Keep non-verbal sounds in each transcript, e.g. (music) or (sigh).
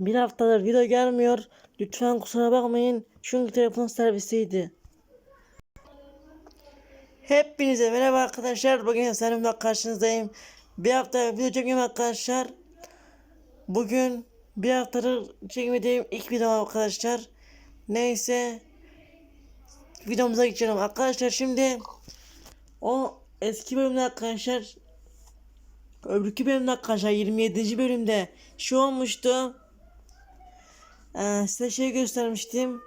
Bir haftadır video gelmiyor. Lütfen kusura bakmayın. Çünkü telefon servisiydi. Hepinize merhaba arkadaşlar. Bugün seninle karşınızdayım. Bir hafta video çekiyorum arkadaşlar. Bugün bir haftadır çekmediğim ilk video arkadaşlar. Neyse. Videomuza geçelim. Arkadaşlar şimdi o eski bölümde arkadaşlar öbürkü bölümde arkadaşlar 27. bölümde şu olmuştu. Ee, size şey göstermiştim.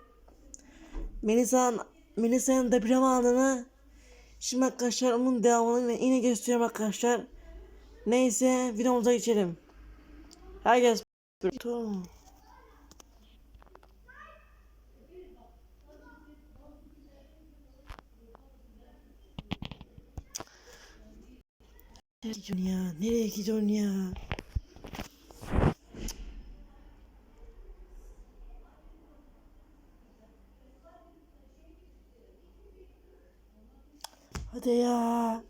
Melisa'nın Melisa'nın deprem anını Şimdi arkadaşlar onun devamını yine gösteriyorum arkadaşlar. Neyse videomuza geçelim. Herkes Tamam. Ya? Nereye gidiyorsun ya? Hadi ya.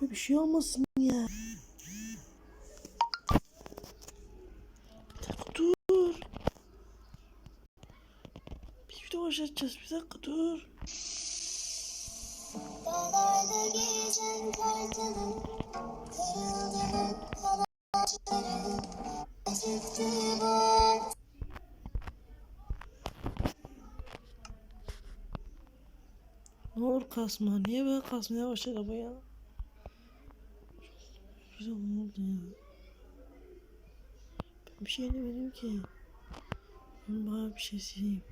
Böyle bir şey olmasın ya. Bir dur. Bir video başlatacağız. Bir dakika dur. Dağlarda gezen kartalım Kırıldı Ne olur kasma. Niye böyle kasmaya başladı bu ya? Güzel oldu ya. Ben bir şey demedim ki. Ben bana bir şey sileyim.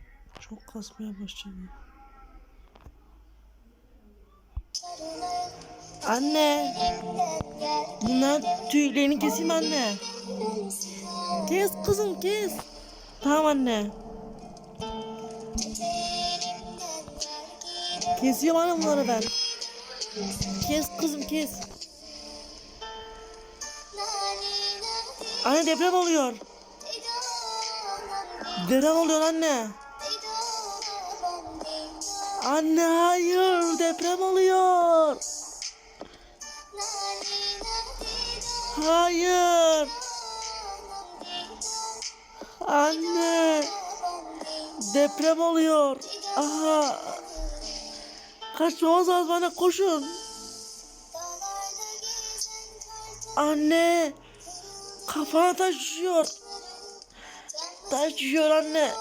Çok kasmaya başladı. Anne. Bunlar tüylerini keseyim anne. Kes kızım kes. Tamam anne. Kesiyorum anne bunları ben. Kes kızım kes. Anne deprem oluyor. Deprem oluyor anne. Anne hayır deprem oluyor. Hayır. Anne deprem oluyor. Aha. Kaçmamız lazım anne koşun. Anne. Kafana taş düşüyor. Taş düşüyor anne.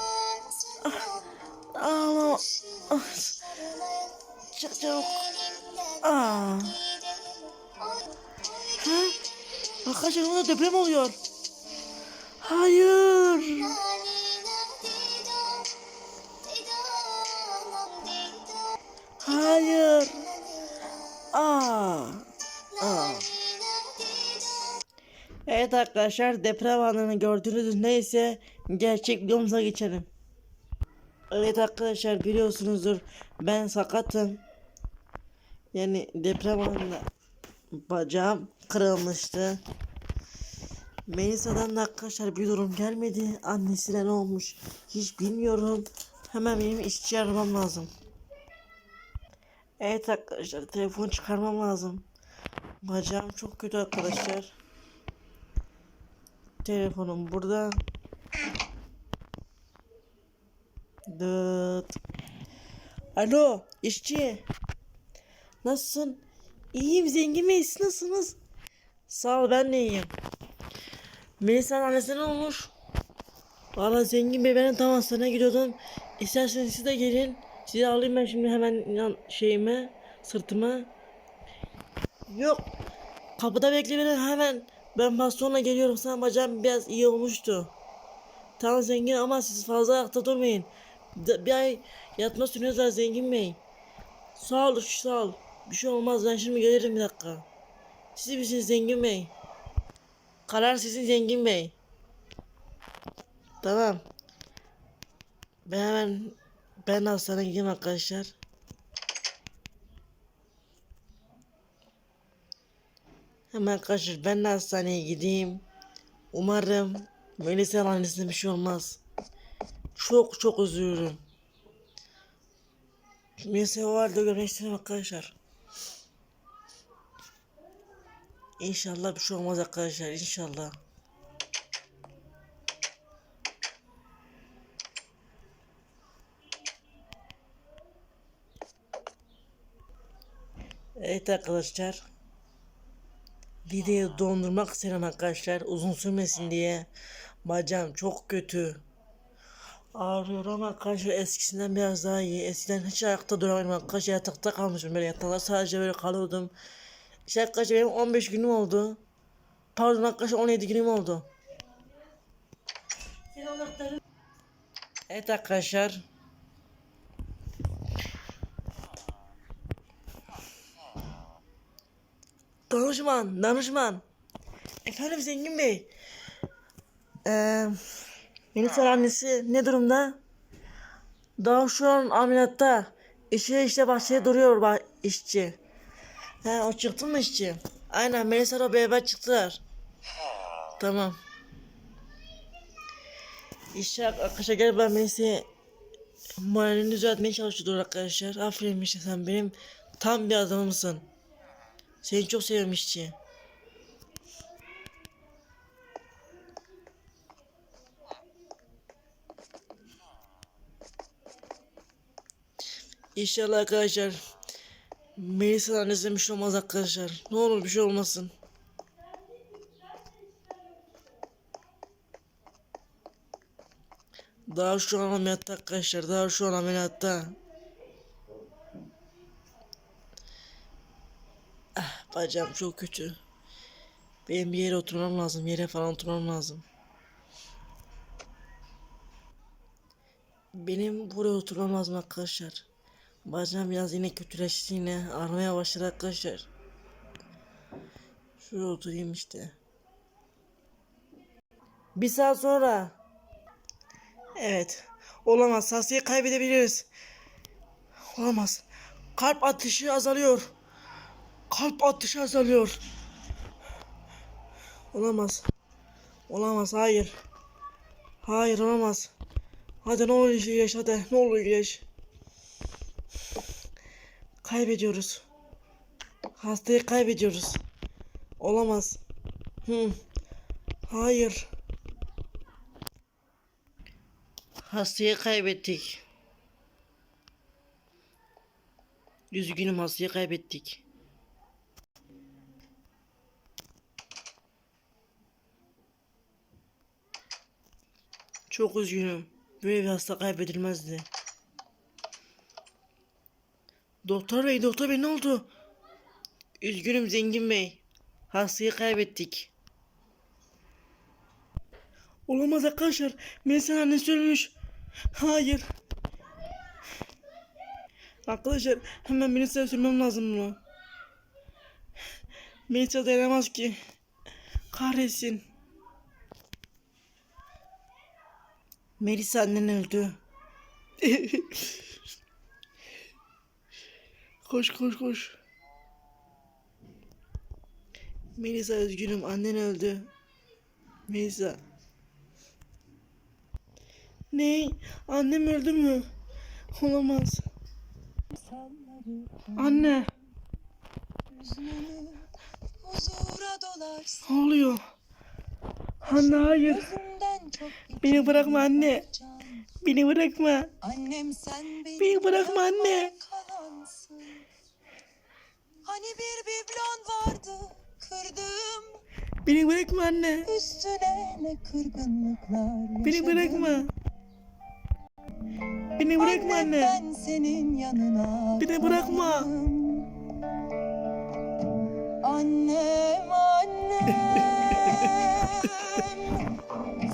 Ama. Ah. Çık çabuk. Aa. Ha? Arkadaşlar burada deprem oluyor. Hayır. Hayır. Aa. Aa. Evet arkadaşlar deprem anını gördünüz neyse gerçek videomuza geçelim. Evet arkadaşlar biliyorsunuzdur ben sakatım. Yani deprem anında bacağım kırılmıştı. Melisa'dan da arkadaşlar bir durum gelmedi. Annesine ne olmuş hiç bilmiyorum. Hemen benim işçi aramam lazım. Evet arkadaşlar telefon çıkarmam lazım. Bacağım çok kötü arkadaşlar. Telefonum burada. Dıt. Alo işçi. Nasılsın? İyiyim zengin Bey siz nasılsınız? Sağ ol ben de iyiyim. Melisa'nın annesine ne olmuş? Valla zengin bey ben tam hastaneye gidiyordum. İsterseniz siz de gelin. Sizi alayım ben şimdi hemen yan şeyime, sırtıma. Yok. Kapıda bekle beni hemen. Ben bastonla geliyorum. Sana bacağım biraz iyi olmuştu. Tamam zengin ama siz fazla ayakta durmayın. Bir ay yatma süreniz var zengin bey. Sağ ol sağ ol. Bir şey olmaz ben şimdi gelirim bir dakika. Siz misiniz zengin bey? Karar sizin zengin bey. Tamam. Ben hemen ben hastaneye gideyim arkadaşlar. Hemen arkadaşlar ben de hastaneye gideyim. Umarım Melisa'nın annesine bir şey olmaz. Çok çok üzülürüm. Neyse o halde görmek istedim arkadaşlar. İnşallah bir şey olmaz arkadaşlar inşallah. Evet arkadaşlar. Videoyu dondurmak istedim arkadaşlar. Uzun sürmesin diye. Bacağım çok kötü. Ağrıyor ama arkadaşlar eskisinden biraz daha iyi. Eskiden hiç ayakta duramıyordum arkadaşlar. Yatakta kalmışım böyle yatakta sadece böyle kalıyordum. İşte arkadaşlar benim 15 günüm oldu. Pardon arkadaşlar 17 günüm oldu. Evet arkadaşlar. Danışman, danışman. Efendim Zengin Bey. Ee, Melisa annesi ne durumda? Daha şu an ameliyatta. İşe işte bahçeye duruyor bak işçi. He o çıktı mı işçi? Aynen Melisa ile beraber çıktılar. Tamam. İşte arkadaşlar gel ben Melisa'ya moralini düzeltmeye çalışıyordur arkadaşlar. Aferin işte sen benim tam bir adamımsın. Seni çok seviyorum işçi. İnşallah arkadaşlar Melisa'nın annesine bir şey olmaz arkadaşlar. Ne olur bir şey olmasın. Daha şu an ameliyatta arkadaşlar. Daha şu an ameliyatta. Ah, bacağım çok kötü. Benim bir yere oturmam lazım. Yere falan oturmam lazım. Benim buraya oturmam lazım arkadaşlar. Bacağım biraz yine kötüleşti yine. Ağrımaya başladı arkadaşlar. Şuraya oturayım işte. Bir saat sonra. Evet. Olamaz. Hastayı kaybedebiliriz. Olamaz. Kalp atışı azalıyor. Kalp atışı azalıyor. Olamaz. Olamaz. Hayır. Hayır olamaz. Hadi ne olur iyileş hadi. Ne olur iyileş. Kaybediyoruz. Hastayı kaybediyoruz. Olamaz. Hı. Hayır. Hastayı kaybettik. Üzgünüm hastayı kaybettik. Çok üzgünüm. Böyle bir hasta kaybedilmezdi. Doktor bey, doktor bey ne oldu? Üzgünüm zengin bey. Hastayı kaybettik. Olamaz arkadaşlar. Melisa'nın annesi ölmüş. Hayır. Arkadaşlar hemen Melisa'ya sürmem lazım bunu. Melisa dayanamaz ki. Kahretsin. Melisa annen öldü. (laughs) koş koş koş. Melisa üzgünüm annen öldü. Melisa. Ne? Annem öldü mü? Olamaz. Anne. Ne oluyor? Anne hayır. Beni bırakma anne. Beni bırakma. Beni bırakma anne. Hani bir biblan vardı kırdım Beni bırakma anne. üstüne ne kırgınlıklar Beni yaşadım. bırakma. Beni bırakma anne. ben senin yanına Beni bırakma. kalanım. Annem annem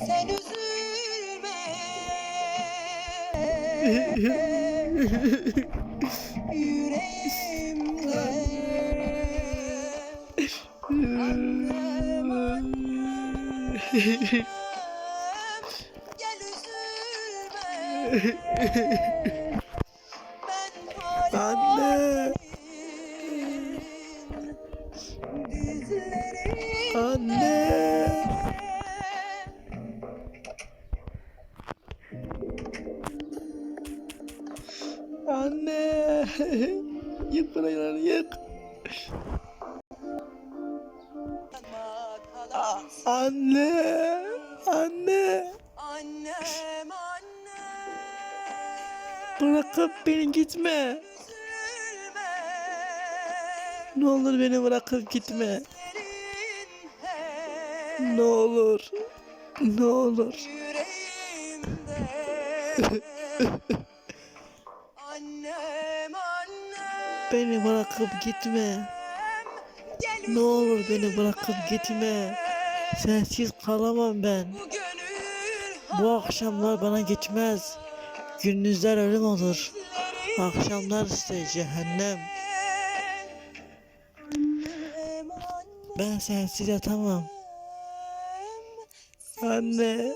sen üzülme (laughs) gel Anne. Anne. Anne. yık buraları yık. Anne. Anne. Annem annem Bırakıp beni gitme. Üzülme Ne olur beni bırakıp gitme. Ne olur. Ne olur. Annem annem Beni bırakıp gitme. Ne olur beni bırakıp gitme. Sensiz kalamam ben. Bu akşamlar bana geçmez. Gündüzler ölüm olur. Akşamlar ise cehennem. Ben sensiz yatamam. Anne.